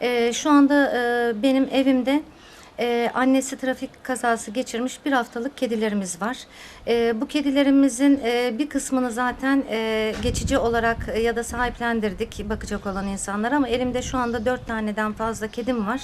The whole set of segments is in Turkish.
Ee, şu anda e, benim evimde e, annesi trafik kazası geçirmiş bir haftalık kedilerimiz var. E, bu kedilerimizin e, bir kısmını zaten e, geçici olarak e, ya da sahiplendirdik bakacak olan insanlar ama elimde şu anda dört taneden fazla kedim var.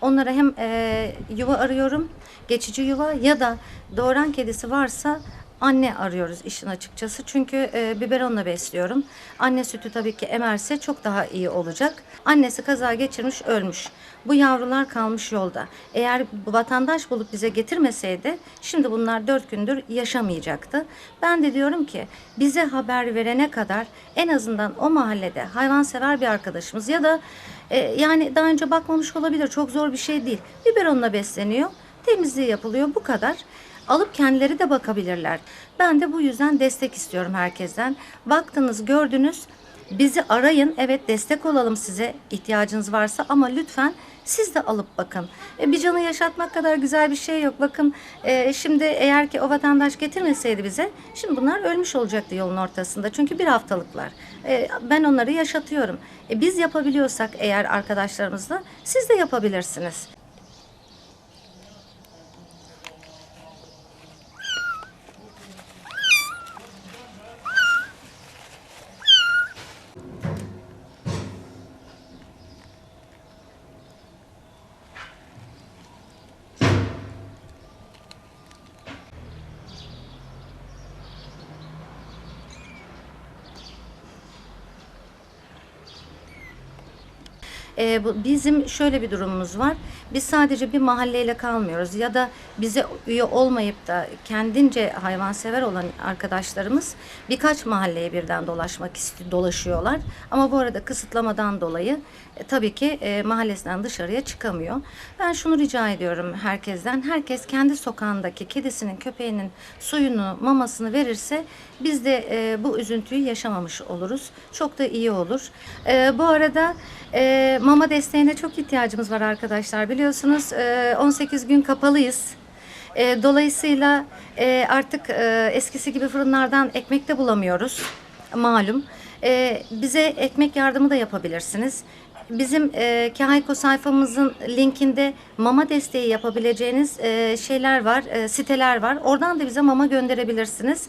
Onlara hem e, yuva arıyorum, geçici yuva ya da doğuran kedisi varsa anne arıyoruz işin açıkçası. Çünkü e, biberonla besliyorum. Anne sütü tabii ki emerse çok daha iyi olacak. Annesi kaza geçirmiş, ölmüş. Bu yavrular kalmış yolda. Eğer bu vatandaş bulup bize getirmeseydi şimdi bunlar dört gündür yaşamayacaktı. Ben de diyorum ki bize haber verene kadar en azından o mahallede hayvansever bir arkadaşımız ya da e, yani daha önce bakmamış olabilir çok zor bir şey değil. Biberonla besleniyor. Temizliği yapılıyor bu kadar. Alıp kendileri de bakabilirler. Ben de bu yüzden destek istiyorum herkesten. Baktınız, gördünüz. Bizi arayın. Evet destek olalım size ihtiyacınız varsa ama lütfen siz de alıp bakın. E, bir canı yaşatmak kadar güzel bir şey yok. Bakın e, şimdi eğer ki o vatandaş getirmeseydi bize şimdi bunlar ölmüş olacaktı yolun ortasında. Çünkü bir haftalıklar. E, ben onları yaşatıyorum. E, biz yapabiliyorsak eğer arkadaşlarımızla siz de yapabilirsiniz. Ee, bu, bizim şöyle bir durumumuz var. Biz sadece bir mahalleyle kalmıyoruz ya da bize üye olmayıp da kendince hayvansever olan arkadaşlarımız birkaç mahalleye birden dolaşmak istiyor, dolaşıyorlar. Ama bu arada kısıtlamadan dolayı e, tabii ki e, mahallesinden dışarıya çıkamıyor. Ben şunu rica ediyorum herkesten. Herkes kendi sokağındaki kedisinin, köpeğinin suyunu, mamasını verirse biz de e, bu üzüntüyü yaşamamış oluruz. Çok da iyi olur. E, bu arada e, mama desteğine çok ihtiyacımız var arkadaşlar. Biliyorsunuz e, 18 gün kapalıyız. E, dolayısıyla e, artık e, eskisi gibi fırınlardan ekmek de bulamıyoruz. Malum. E, bize ekmek yardımı da yapabilirsiniz. Bizim e, Kahayko sayfamızın linkinde mama desteği yapabileceğiniz e, şeyler var, siteler var. Oradan da bize mama gönderebilirsiniz.